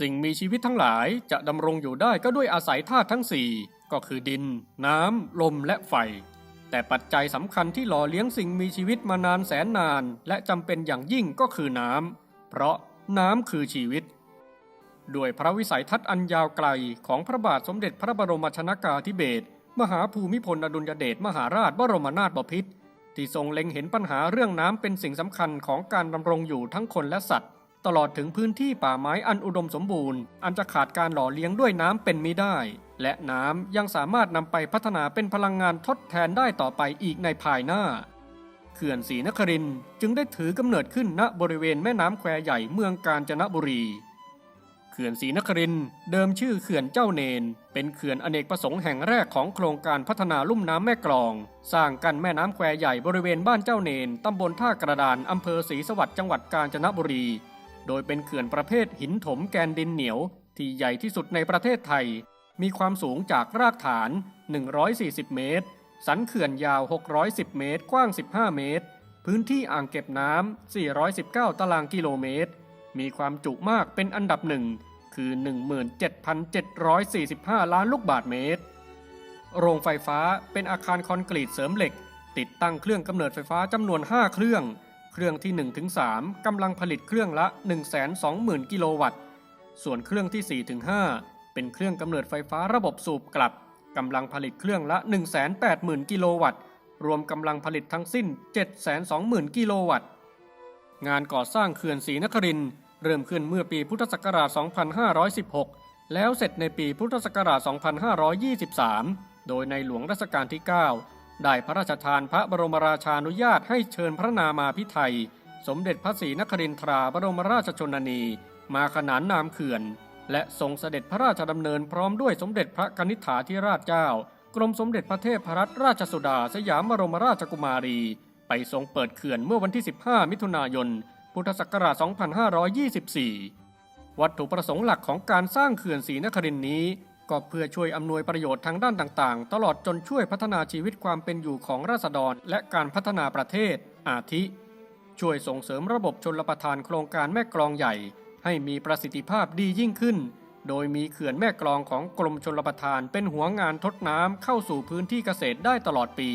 สิ่งมีชีวิตทั้งหลายจะดำรงอยู่ได้ก็ด้วยอาศัยธาตุทั้งสี่ก็คือดิน น้ำ ลมและไฟ แต่ปัจจัยสำคัญที่หล่อเลี้ยงสิ่งมีชีวิตมานานแสนนาน และจำเป็นอย่างยิ่งก็คือน้ำ เพราะน้ำคือชีวิต ด้วยพระวิสัยทัศน์อันยาวไกลของพระบาทสมเด็จพระบรมชนากาธิเบศรมหาภูมิพลอดุลยเดชมหาราชบรมนาถบพิตรที่ทรงเล็งเห็นปัญหาเรื่องน้ำเป็นสิ่งสำคัญของการดำรงอยู่ทั้งคนและสัตว์ ตลอดถึงพื้นที่ป่าไม้อันอุดมสมบูรณ์ อันจะขาดการหล่อเลี้ยงด้วยน้ำเป็นมิได้ และน้ำยังสามารถนำไปพัฒนาเป็นพลังงานทดแทนได้ต่อไปอีกในภายหน้า เขื่อนศรีนครินจึงได้ถือกำเนิดขึ้นณบริเวณแม่น้ำแควใหญ่เมืองกาญจนบุรี เขื่อนศรีนครินเดิมชื่อเขื่อนเจ้าเนน เป็นเขื่อนอเนกประสงค์แห่งแรกของโครงการพัฒนาลุ่มน้ำแม่กลอง สร้างกันแม่น้ำแควใหญ่บริเวณบ้านเจ้าเนนตำบลท่ากระดานอำเภอศรีสวัสดิ์จังหวัดกาญจนบุรี โดยเป็นเขื่อนประเภทหินถมแกนดินเหนียว ที่ใหญ่ที่สุดในประเทศไทย มีความสูงจากรากฐาน 140 เมตร สันเขื่อนยาว 610 เมตร กว้าง 15 เมตร พื้นที่อ่างเก็บน้ำ 419 ตารางกิโลเมตร มีความจุมากเป็นอันดับหนึ่งคือ 17,745 ล้านลูกบาทเมตร โรงไฟฟ้าเป็นอาคารคอนกรีตเสริมเหล็ก ติดตั้งเครื่องกำเนิดไฟฟ้าจำนวน 5 เครื่อง เครื่องที่ 1-3 กำลังผลิตเครื่องละ 120,000 กิโลวัตต์ ส่วนเครื่องที่ 4-5 เป็นเครื่องกำเนิดไฟฟ้าระบบสูบกลับ กำลังผลิตเครื่องละ 180,000 กิโลวัตต์ รวมกำลังผลิตทั้งสิ้น 720,000 กิโลวัตต์ งานก่อสร้างเขื่อนศรีนครินเริ่มขึ้นเมื่อปีพุทธศักราช 2516 แล้วเสร็จในปีพุทธศักราช 2523 โดยในหลวงรัชกาลที่ 9 ได้พระราชทานพระบรมราชานุญาตให้เชิญพระนามาพิไทย สมเด็จพระศรีนครินทราบรมราชชนนี มาขนานนามเขื่อน และทรงเสด็จพระราชดำเนินพร้อมด้วยสมเด็จพระกนิษฐาธิราชเจ้า กรมสมเด็จพระเทพรัตนราชสุดาสยามบรมราชกุมารี ไปทรงเปิดเขื่อนเมื่อวันที่ 15 มิถุนายน พุทธศักราช 2524 วัตถุประสงค์หลักของการสร้างเขื่อนศรีนครินนี้ ก็เพื่อช่วยอำนวยประโยชน์ทางด้านต่างๆ ตลอดจนช่วยพัฒนาชีวิตความเป็นอยู่ของราษฎร และการพัฒนาประเทศ อาทิ ช่วยส่งเสริมระบบชนรประทานโครงการแม่กลองใหญ่ ให้มีประสิทธิภาพดียิ่งขึ้น โดยมีเขื่อนแม่กลองของกรมชลประทานเป็นหัวงานทดน้ำเข้าสู่พื้นที่เกษตรได้ตลอดปี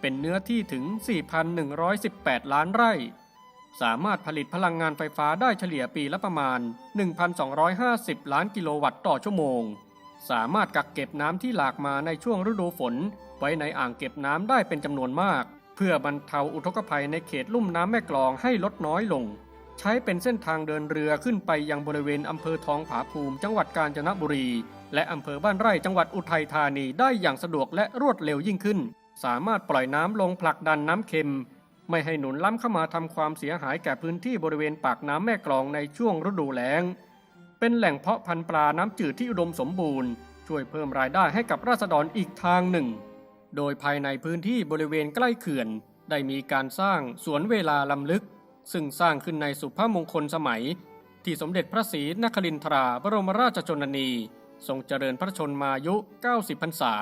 เป็นเนื้อที่ถึง 4,118 ล้านไร่ สามารถผลิตพลังงานไฟฟ้าได้เฉลี่ยปีละประมาณ 1,250 ล้านกิโลวัตต์ต่อชั่วโมง สามารถกักเก็บน้ำที่หลากมาในช่วงฤดูฝน ไว้ในอ่างเก็บน้ำได้เป็นจำนวนมาก เพื่อบรรเทาอุทกภัยในเขตลุ่มน้ำแม่กลองให้ลดน้อยลง ใช้เป็นเส้นทางเดินเรือขึ้นไปยังบริเวณอำเภอทองผาภูมิ จังหวัดกาญจนบุรี และอำเภอบ้านไร่จังหวัดอุทัยธานีได้อย่างสะดวกและรวดเร็วยิ่งขึ้น สามารถปล่อยน้ำลงผลักดันน้ำเค็ม ไม่ให้หนุนล้ำเข้ามาทำความเสียหายแก่พื้นที่บริเวณปากน้ำแม่กลองในช่วงฤดูแล้ง เป็นแหล่งเพาะพันธุ์ปลาน้ำจืดที่อุดมสมบูรณ์ ช่วยเพิ่มรายได้ให้กับราษฎรอีกทางหนึ่ง โดยภายในพื้นที่บริเวณใกล้เขื่อน ได้มีการสร้างสวนเวลาลำลึก ซึ่งสร้างขึ้นในสุภาพมงคลสมัย ที่สมเด็จพระศรีนครินทราบรมราชชนนี ทรงเจริญพระชนมายุ 90 พรรษา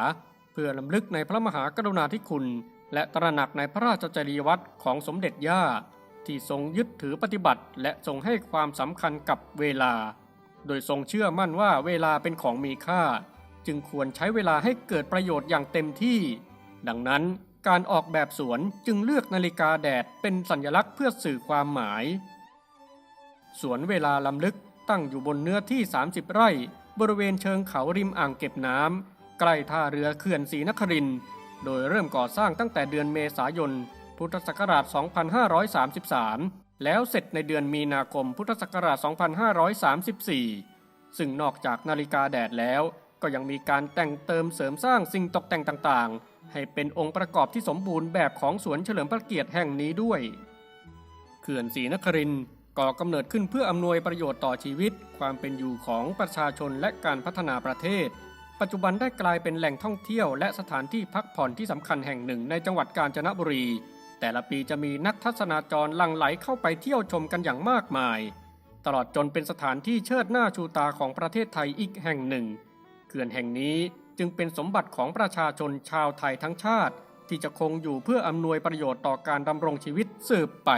เพื่อลำลึกในพระมหากรุณาธิคุณ และตระหนักในพระราชจริยวัตรของสมเด็จย่าที่ทรงยึดถือปฏิบัติ และทรงให้ความสำคัญกับเวลา โดยทรงเชื่อมั่นว่าเวลาเป็นของมีค่า จึงควรใช้เวลาให้เกิดประโยชน์อย่างเต็มที่ ดังนั้นการออกแบบสวนจึงเลือกนาฬิกาแดดเป็นสัญลักษณ์เพื่อสื่อความหมาย สวนเวลาลำลึกตั้งอยู่บนเนื้อที่ 30 ไร่ บริเวณเชิงเขาริมอ่างเก็บน้ำใกล้ท่าเรือเขื่อนศรีนคริน โดยเริ่มก่อสร้างตั้งแต่เดือนเมษายน พุทธศักราช 2533 แล้วเสร็จในเดือนมีนาคมพุทธศักราช 2534 ซึ่งนอกจากนาฬิกาแดดแล้วก็ยังมีการแต่งเติมเสริมสร้างสิ่งตกแต่งต่างๆ ให้เป็นองค์ประกอบที่สมบูรณ์แบบของสวนเฉลิมพระเกียรติแห่งนี้ด้วย เขื่อนศรีนครินก่อกำเนิดขึ้นเพื่ออำนวยประโยชน์ต่อชีวิต ความเป็นอยู่ของประชาชนและการพัฒนาประเทศ ปัจจุบันได้กลายเป็นแหล่งท่องเที่ยวและสถานที่พักผ่อนที่สำคัญแห่งหนึ่งในจังหวัดกาญจนบุรี แต่ละปีจะมีนักทัศนาจรหลั่งไหลเข้าไปเที่ยวชมกันอย่างมากมาย ตลอดจนเป็นสถานที่เชิดหน้าชูตาของประเทศไทยอีกแห่งหนึ่ง เขื่อนแห่งนี้จึงเป็นสมบัติของประชาชนชาวไทยทั้งชาติ ที่จะคงอยู่เพื่ออำนวยประโยชน์ต่อการดำรงชีวิตสืบไป